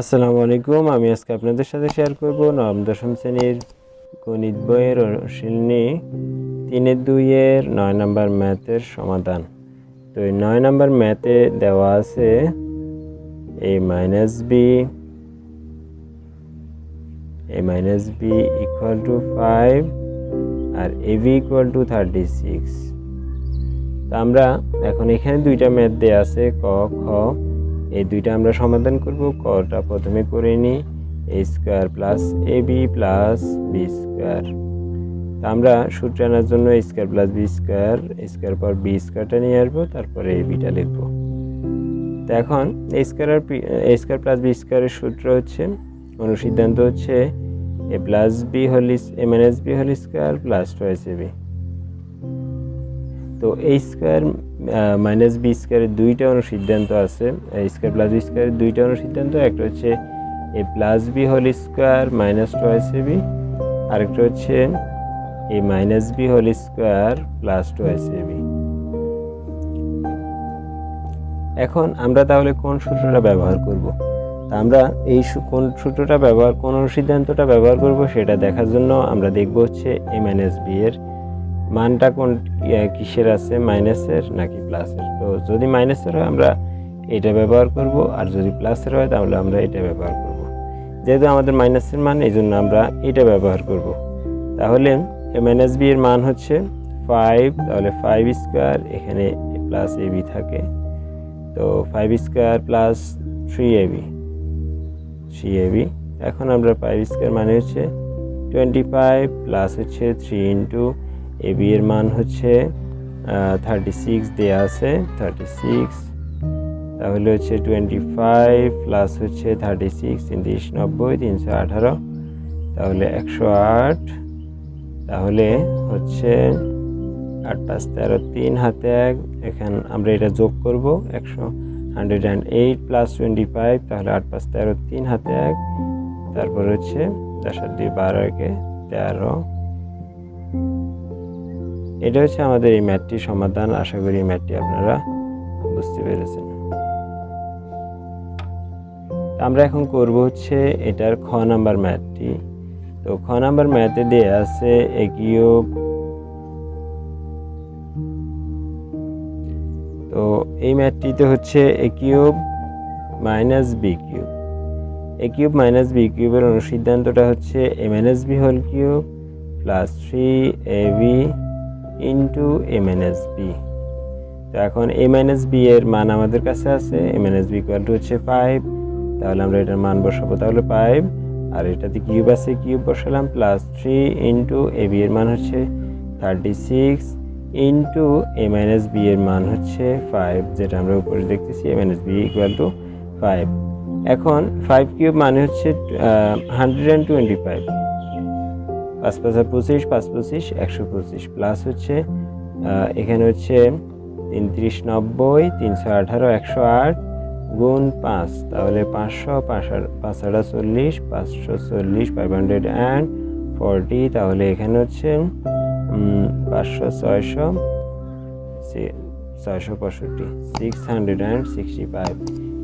আসসালামু আলাইকুম। আমি আজকে আপনাদের সাথে শেয়ার করব নবম, দশম শ্রেণির গণিত বইয়ের অনুশীলনী তিনের দুইয়ের নয় নম্বর ম্যাথের সমাধান। তো এই নয় নম্বর ম্যাথে দেওয়া আছে A minus B, A minus B equal to five, R A B equal to thirty six. তা আমরা এখন এখানে দুইটা ম্যাথ দেওয়া আছে, ক, খ এই দুইটা আমরা সমাধান করব। কটা প্রথমে করে নিই A square plus A B plus B square আমরা সূত্র আনার জন্য square plus B square square পর বি স্কোয়ারটা নিয়ে আসব, তারপরে এ বিটা লিখব। তো এখন স্কোয়ার আর স্কোয়ার প্লাস বি স্কোয়ারের সূত্র হচ্ছে, অনুসিদ্ধান্ত হচ্ছে A plus B whole A minus B whole square plus twice A B তো এই স্কোয়ার মাইনাস বি স্কোয়ারের দুইটা অনুসিদ্ধান্ত আছে। স্কোয়ার প্লাস বি স্কোয়ারের দুইটা অনুসিদ্ধান্ত একটা হচ্ছে A plus B whole square minus twice A B আরেকটা হচ্ছে A minus B whole square plus twice A B এখন আমরা তাহলে কোন সূত্রটা ব্যবহার করব? তা আমরা এই কোন সূত্রটা ব্যবহার কোন অনুসিদ্ধান্তটা ব্যবহার করব সেটা দেখার জন্য আমরা দেখব হচ্ছে এ মাইনাস বি এর মানটা কোন ইয়া, কিসের আছে? মাইনাসের নাকি প্লাসের? তো যদি মাইনাসের হয় আমরা এটা ব্যবহার করব আর যদি প্লাসের হয় তাহলে আমরা এটা ব্যবহার করব। যেহেতু আমাদের মাইনাসের মান এই জন্য আমরা এটা ব্যবহার করব। তাহলে মাইনাস বি এর মান হচ্ছে ফাইভ তাহলে ফাইভ স্কোয়ার এখানে প্লাস এ বি থাকে। তো five square plus three A B three A B. এখন আমরা ফাইভ স্কোয়ার মানে হচ্ছে টোয়েন্টি ফাইভ প্লাস হচ্ছে থ্রি ইন্টু এ বি এর মান হচ্ছে থার্টি সিক্স দেওয়া আছে থার্টি সিক্স তাহলে হচ্ছে টোয়েন্টি ফাইভ প্লাস হচ্ছে থার্টি সিক্স তিরিশ নব্বই তিনশো আঠারো, তাহলে একশো আট, তাহলে হচ্ছে আট পাঁচ তেরো তিন হাতে এক, এখান আমরা এটা যোগ করব, একশো hundred and eight plus twenty five তাহলে আট পাঁচ তেরো তিন হাতে এক, তারপর হচ্ছে দশ দুই বারো একে তেরো এটা হচ্ছে আমাদের এই ম্যাথটির সমাধান। আশা করি এই ম্যাথটি আপনারা বুঝতে পেরেছেন। আমরা এখন করব হচ্ছে এটার খ নাম্বার ম্যাথটি তো খ নাম্বার ম্যাথে দেয়া আছে এ কিউব। তো এই ম্যাথটিতে হচ্ছে A cube minus B cube. A cube minus B কিউবের অনুসিদ্ধান্তটা হচ্ছে A minus B whole cube plus three A B into A minus B তো এখন এ মাইনাস বি এর মান আমাদের কাছে আছে। A minus B equal to হচ্ছে ফাইভ তাহলে আমরা এটার মান বসাবো তাহলে ফাইভ আর এটাতে কিউব আছে কিউব বসালাম plus three into A B এর মান হচ্ছে thirty six into A minus B এর মান হচ্ছে ফাইভ যেটা আমরা উপরে দেখতেছি A minus B equal to five এখন ফাইভ কিউব মানে হচ্ছে হান্ড্রেড অ্যান্ড টোয়েন্টি ফাইভ পাঁচ পাঁচ পঁচিশ পাঁচ পঁচিশ, একশো পঁচিশ। প্লাস হচ্ছে এখানে হচ্ছে তিনত্রিশ নব্বই, তিনশো আঠারো, একশো আট, গুণ পাঁচ। তাহলে পাঁচশো পাঁচ আটা চল্লিশ, পাঁচশো চল্লিশ ফাইভ হান্ড্রেড অ্যান্ড ফর্টি তাহলে এখানে হচ্ছে পাঁচশো ছয়শো ছয়শো পঁয়ষট্টি six hundred and sixty five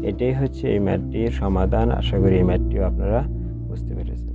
এটাই হচ্ছে এই ম্যাথটির সমাধান। আশা করি এই ম্যাথটিও আপনারা বুঝতে পেরেছেন।